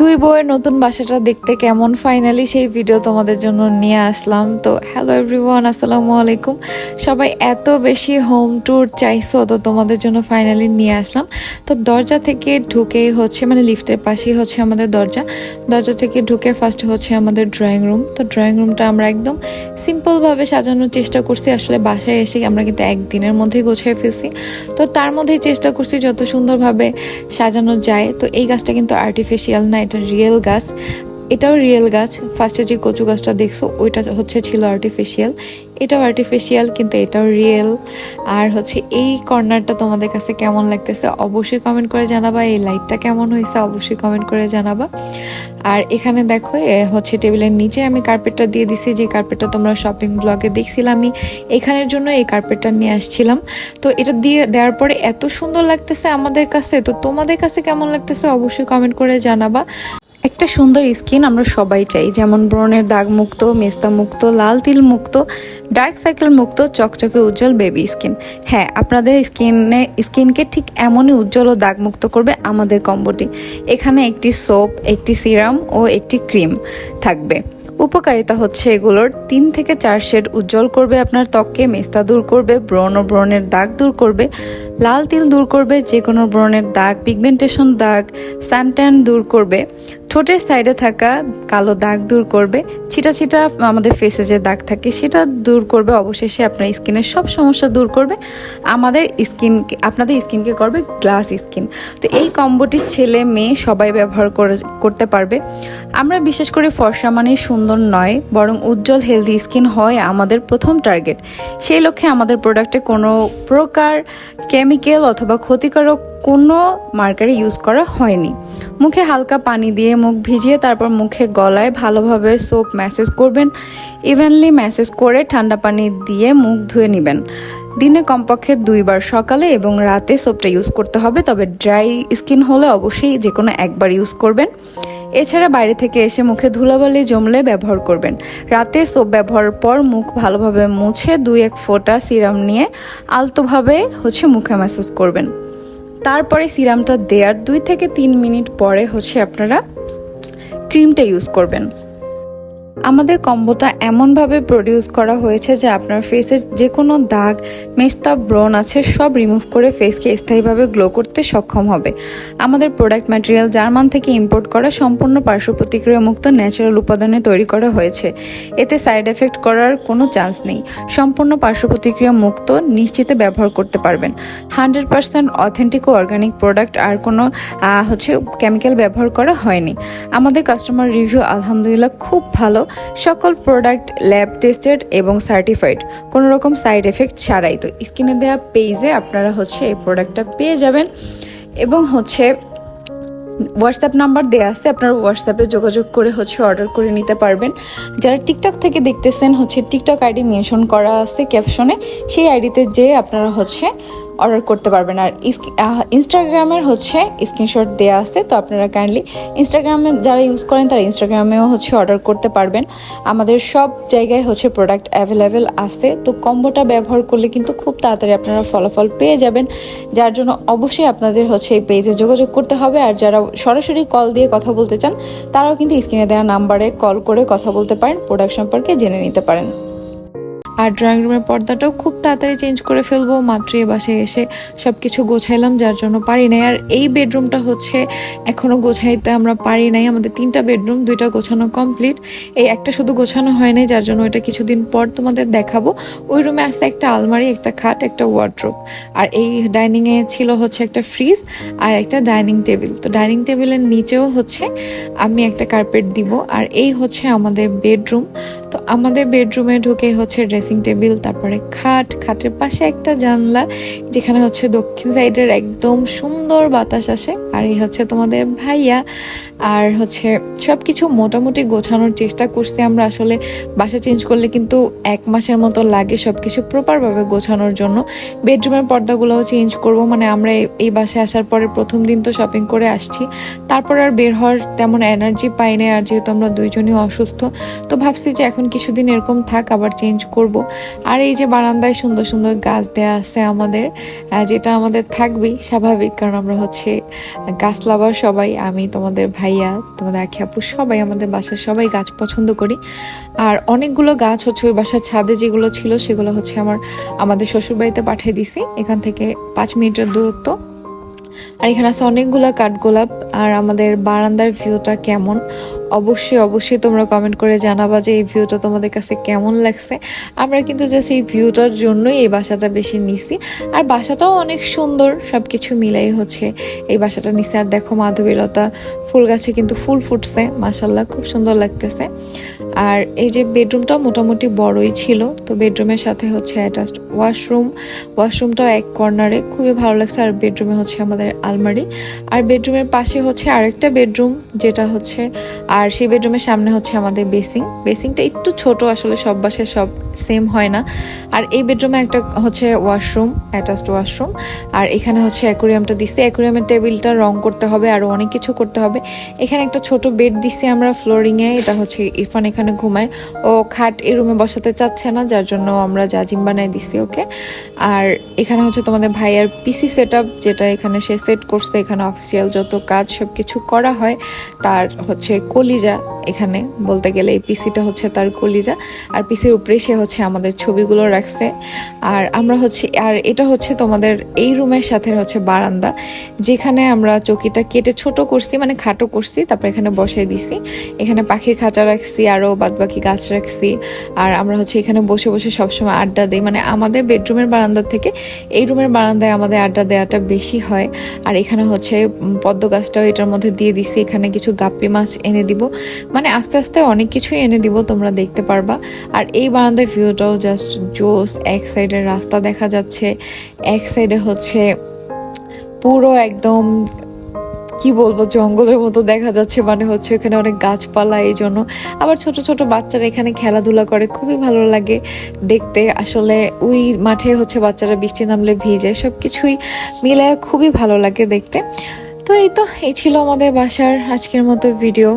দুই বউয়ের নতুন বাসাটা দেখতে কেমন? ফাইনালি সেই ভিডিও তোমাদের জন্য নিয়ে আসলাম। তো হ্যালো এভরিওয়ান আসসালামু আলাইকুম। সবাই এত বেশি হোম ট্যুর চাইছো, তো তোমাদের জন্য ফাইনালি নিয়ে আসলাম। তো দরজা থেকে ঢুকেই হচ্ছে মানে লিফটের পাশেই হচ্ছে আমাদের দরজা। দরজা থেকে ঢুকে ফার্স্ট হচ্ছে আমাদের ড্রয়িং রুম তো ড্রয়িং রুমটা আমরা একদম সিম্পলভাবে সাজানোর চেষ্টা করছি। আসলে বাসায় এসে আমরা কিন্তু একদিনের মধ্যেই গোছায় ফেলছি। তো তার মধ্যেই চেষ্টা করছি যত সুন্দরভাবে সাজানো যায়। তো এই গাছটা কিন্তু আর্টিফিশিয়াল না এটা রিয়েল গাছ। এটাও রিয়েল গাছ। ফার্স্টে যে কচু গাছটা দেখছ, ওইটা হচ্ছে ছিল আর্টিফিশিয়াল এটাও আর্টিফিশিয়াল কিন্তু এটাও রিয়েল আর হচ্ছে এই কর্নারটা তোমাদের কাছে কেমন লাগতেছে, অবশ্যই কমেন্ট করে জানাবা। এই লাইটটা কেমন হয়েছে, অবশ্যই কমেন্ট করে জানাবা। আর এখানে দেখো হচ্ছে টেবিলের নিচে আমি কার্পেটটা দিয়ে দিছি, যে কার্পেটটা তোমরা শপিং ব্লগে দেখছিলাম আমি এখানের জন্য এই কার্পেটটা নিয়ে আসছিলাম। তো এটা দিয়ে দেওয়ার পরে এত সুন্দর লাগতেছে আমাদের কাছে। তো তোমাদের কাছে কেমন লাগতেছে, অবশ্যই কমেন্ট করে জানাবা। একটা সুন্দর স্কিন আমরা সবাই চাই। যেমন ব্রণের দাগ মুক্ত, মেস্তা মুক্ত, লাল তিল মুক্ত, ডার্ক সার্কেল মুক্ত, চকচকে উজ্জ্বল বেবি স্কিন। হ্যাঁ আপনাদের স্কিনে, স্কিনকে ঠিক এমনই উজ্জ্বল ও দাগ মুক্ত করবে আমাদের কম্বোটি। এখানে একটি সোপ, একটি সিরাম ও একটি ক্রিম থাকবে। উপকারিতা হচ্ছে এগুলোর তিন থেকে চার শেড উজ্জ্বল করবে আপনার ত্বককে, মেস্তা দূর করবে, ব্রণ ও ব্রণের দাগ দূর করবে, লাল তিল দূর করবে যে কোনো ব্রণের দাগ, পিগমেন্টেশন দাগ, সানট্যান দূর করবে। ঠোঁটের সাইডে থাকা কালো দাগ দূর করবে। ছিটা ছিটা আমাদের ফেসে যে দাগ থাকে, সেটা দূর করবে। অবশেষে আপনার স্কিনের সব সমস্যা দূর করবে। আমাদের স্কিন আপনাদের স্কিনকে করবে গ্লাস স্কিন তো এই কম্বোটি ছেলে মেয়ে সবাই ব্যবহার করে করতে পারবে। আমরা বিশেষ করে ফর্সা মানে সুন্দর নয়, বরং উজ্জ্বল হেলদি স্কিন হয় আমাদের প্রথম টার্গেট সেই লক্ষ্যে আমাদের প্রোডাক্টে কোনো প্রকার কেমিক্যাল অথবা ক্ষতিকারক কোনো মার্কারে ইউজ করা হয়নি। মুখে হালকা পানি দিয়ে মুখ ভিজিয়ে তারপর মুখে গলায় ভালোভাবে সোপ ম্যাসেজ করবেন ইভেনলি ম্যাসেজ করে ঠান্ডা পানি দিয়ে মুখ ধুয়ে নেবেন। দিনে কমপক্ষে দুইবার সকালে এবং রাতে সোপটা ইউজ করতে হবে, তবে ড্রাই স্কিন হলে অবশ্যই যে কোনো একবার ইউজ করবেন। এছাড়া বাইরে থেকে এসে মুখে ধুলাবালি জমলে ব্যবহার করবেন। রাতে সোপ ব্যবহারের পর মুখ ভালোভাবে মুছে দুই এক ফোঁটা সিরাম নিয়ে আলতোভাবে হচ্ছে মুখে ম্যাসেজ করবেন। তারপরে সিরামটা দেওয়ার দুই থেকে তিন মিনিট পরে হচ্ছে আপনারা ক্রিমটা ইউজ করবেন। আমাদের কম্বোটা এমনভাবে প্রডিউস করা হয়েছে যে আপনার ফেসে যে কোনো দাগ, মেস্তা, ব্রণ আছে, সব রিমুভ করে ফেসকে স্থায়ীভাবে গ্লো করতে সক্ষম হবে। আমাদের প্রোডাক্ট ম্যাটেরিয়াল জার্মান থেকে ইম্পোর্ট করা সম্পূর্ণ পার্শ্ব প্রতিক্রিয়া মুক্ত ন্যাচারাল উপাদানে তৈরি করা হয়েছে। এতে সাইড এফেক্ট করার কোনো চান্স নেই। সম্পূর্ণ পার্শ্ব প্রতিক্রিয়া মুক্ত নিশ্চিতে ব্যবহার করতে পারবেন। হান্ড্রেড পার্সেন্ট অথেন্টিক ও অর্গানিক প্রোডাক্ট আর কোনো হচ্ছে কেমিক্যাল ব্যবহার করা হয়নি। আমাদের কাস্টমার রিভিউ আলহামদুলিল্লাহ খুব ভালো। সকল প্রোডাক্ট, ল্যাব টেস্টেড এবং সার্টিফাইড, কোনো রকম সাইড এফেক্ট ছাড়াই। তো স্কিনে দেওয়া পেজে আপনারা হচ্ছে এই প্রোডাক্টটা পেয়ে যাবেন এবং হচ্ছে হোয়াটসঅ্যাপ নাম্বার দেওয়া আছে, আপনারা হোয়াটসঅ্যাপে যোগাযোগ করে হচ্ছে অর্ডার করে নিতে পারবেন। যারা টিকটক থেকে দেখতেছেন, হচ্ছে টিকটক আইডি মেনশন করা আছে ক্যাপশনে, সেই আইডিতে যে আপনারা হচ্ছে অর্ডার করতে পারবেন। আর ইনস্টাগ্রামের হচ্ছে স্ক্রিনশট দেওয়া আছে, তো আপনারা কাইন্ডলি ইনস্টাগ্রামে যারা ইউজ করেন, তারা ইনস্টাগ্রামেও হচ্ছে অর্ডার করতে পারবেন। আমাদের সব জায়গায় হচ্ছে প্রোডাক্ট অ্যাভেলেবেল আছে। তো কম্বোটা ব্যবহার করলে কিন্তু খুব তাড়াতাড়ি আপনারা ফলাফল পেয়ে যাবেন। যার জন্য অবশ্যই আপনাদের হচ্ছে এই পেজে যোগাযোগ করতে হবে। আর যারা সরাসরি কল দিয়ে কথা বলতে চান, তারাও কিন্তু স্ক্রিনে দেওয়া নাম্বারে কল করে কথা বলতে পারেন। প্রোডাক্ট সম্পর্কে জেনে নিতে পারেন। আর ড্রয়িং রুমের পর্দাটাও খুব তাড়াতাড়ি চেঞ্জ করে ফেলব। মাত্র এ বাসায় এসে সব কিছু গোছাইলাম, যার জন্য পারি নাই। আর এই বেডরুমটা হচ্ছে, এখনও গোছাইতে আমরা পারি নাই। আমাদের তিনটা বেডরুম দুইটা গোছানো কমপ্লিট এই একটা শুধু গোছানো হয় নাই, যার জন্য ওইটা কিছুদিন পর তোমাদের দেখাবো। ওই রুমে আছে একটা আলমারি, একটা খাট, একটা ওয়ার্ড্রোব আর এই ডাইনিংয়ে ছিল হচ্ছে একটা ফ্রিজ আর একটা ডাইনিং টেবিল তো ডাইনিং টেবিলের নিচেও হচ্ছে আমি একটা কার্পেট দিব। আর এই হচ্ছে আমাদের বেডরুম তো আমাদের বেডরুমে ঢুকে হচ্ছে ড্রেসিং টেবিল তারপরে খাট, খাটের পাশে একটা জানলা, যেখানে হচ্ছে দক্ষিণ সাইডের একদম সুন্দর বাতাস আসে। আর এই হচ্ছে তোমাদের ভাইয়া। আর হচ্ছে সব কিছু মোটামুটি গোছানোর চেষ্টা করছি আমরা। আসলে বাসা চেঞ্জ করলে কিন্তু এক মাসের মতো লাগে সব কিছু প্রপারভাবে গোছানোর জন্য। বেডরুমের পর্দাগুলোও চেঞ্জ করব। মানে আমরা এই- বাসায় আসার পরে প্রথম দিন তো শপিং করে আসছি। তারপর আর বের হওয়ার তেমন এনার্জি পাই না আর যেহেতু আমরা দুইজনই অসুস্থ, তো ভাবছি যে এখন কিছুদিন এরকম থাক, আবার চেঞ্জ করব। আর এই যে বারান্দায় সুন্দর সুন্দর গাছ দেয়া আছে আমাদের যেটা আমাদের থাকবেই, স্বাভাবিক। কারণ আমরা হচ্ছে গাছ লাভার সবাই, আমি তোমাদের ভাইয়া, তোমাদের আখি আপু, সবাই আমাদের বাসার সবাই গাছ পছন্দ করি। আর অনেকগুলো গাছ হচ্ছে ওই বাসার ছাদে যেগুলো ছিল, সেগুলো হচ্ছে আমার, আমাদের শ্বশুরবাড়িতে পাঠিয়ে দিছি। এখান থেকে পাঁচ মিনিটের দূরত্ব। আর এখানে আছে অনেকগুলো কাঠগোলাপ, আর আমাদের বারান্দার ভিউটা কেমন? অবশ্যই অবশ্যই তোমরা কমেন্ট করে জানাবা যে এই ভিউটা তোমাদের কাছে কেমন লাগছে। আমরা কিন্তু জাস্ট এই ভিউটার জন্যই এই বাসাটা বেশি নিছি। আর বাসাটাও অনেক সুন্দর সব কিছু মিলাই হচ্ছে। এই বাসাটা নিছি, আর দেখো মাধবীলতা, ফুল গাছে কিন্তু ফুল ফুটছে মাসাল্লাহ খুব সুন্দর লাগতেছে। আর এই যে বেডরুমটা মোটামুটি বড়ই ছিল, তো বেডরুমের সাথে হচ্ছে অ্যাটাচড ওয়াশরুম ওয়াশরুমটাও এক কর্নারে খুবই ভালো লাগছে। আর বেডরুমে হচ্ছে আমাদের আলমারি। আর বেডরুমের পাশে হচ্ছে আরেকটা বেডরুম যেটা হচ্ছে, আর সেই বেডরুমের সামনে হচ্ছে আমাদের বেসিং বেসিংটা একটু ছোট, আসলে সব বাসায় সব সেম হয় না। আর এই বেডরুমে একটা হচ্ছে ওয়াশরুম অ্যাটাচড ওয়াশরুম আর এখানে হচ্ছে অ্যাকোরিয়ামটা দিছি। অ্যাকোরিয়ামের টেবিলটা রং করতে হবে আরও অনেক কিছু করতে হবে। এখানে একটা ছোট বেড দিছি আমরা ফ্লোরিংয়ে এটা হচ্ছে ইরফান এখানে ঘুমায়। ও খাট এই রুমে বসাতে চাচ্ছে না, যার জন্য আমরা জাজিম বানাই দিছি। ওকে। আর এখানে হচ্ছে তোমাদের ভাইয়ার পিসি সেট যেটা এখানে সে সেট করছে, এখানে অফিসিয়াল যত কাজ সব কিছু করা হয়, তার হচ্ছে কলিজা এখানে। বলতে গেলে এই পিসিটা হচ্ছে তার কলিজা। আর পিসির উপরে সে হচ্ছে আমাদের ছবিগুলো রাখছে। আর আমরা হচ্ছে, আর এটা হচ্ছে তোমাদের এই রুমের সাথে হচ্ছে বারান্দা, যেখানে আমরা চকিটা কেটে ছোট করছি মানে খাটো করছি, তারপর এখানে বসাই দিছি। এখানে পাখির খাঁচা রাখছি আরও বাদবাকি গাছ রাখছি। আর আমরা হচ্ছে এখানে বসে বসে সবসময় আড্ডা দিই মানে আমাদের বেডরুমের বারান্দা থেকে এই রুমের বারান্দায় আমাদের আড্ডা দেওয়াটা বেশি হয়। আর এখানে হচ্ছে পদ্ম গাছটাও এটার মধ্যে দিয়ে দিছি। এখানে কিছু গাপ্পি মাছ এনে দিব। মানে আস্তে আস্তে অনেক কিছুই এনে দিব, তোমরা দেখতে পারবা। আর এই বারান্দার ভিউটাও জাস্ট জোস। এক সাইডে রাস্তা দেখা যাচ্ছে। এক সাইডে হচ্ছে পুরো একদম কি বলব, জঙ্গলের মতো দেখা যাচ্ছে। মানে হচ্ছে এখানে অনেক গাছপালা, এই জন্য। আবার ছোট ছোট বাচ্চারা এখানে খেলাধুলা করে, খুবই ভালো লাগে দেখতে। আসলে ওই মাঠে হচ্ছে বাচ্চারা বৃষ্টি নামলে ভিজে সব কিছুই মিলে খুবই ভালো লাগে দেখতে। তো এই তো, এই ছিল আমাদের বাসার আজকের মতো ভিডিও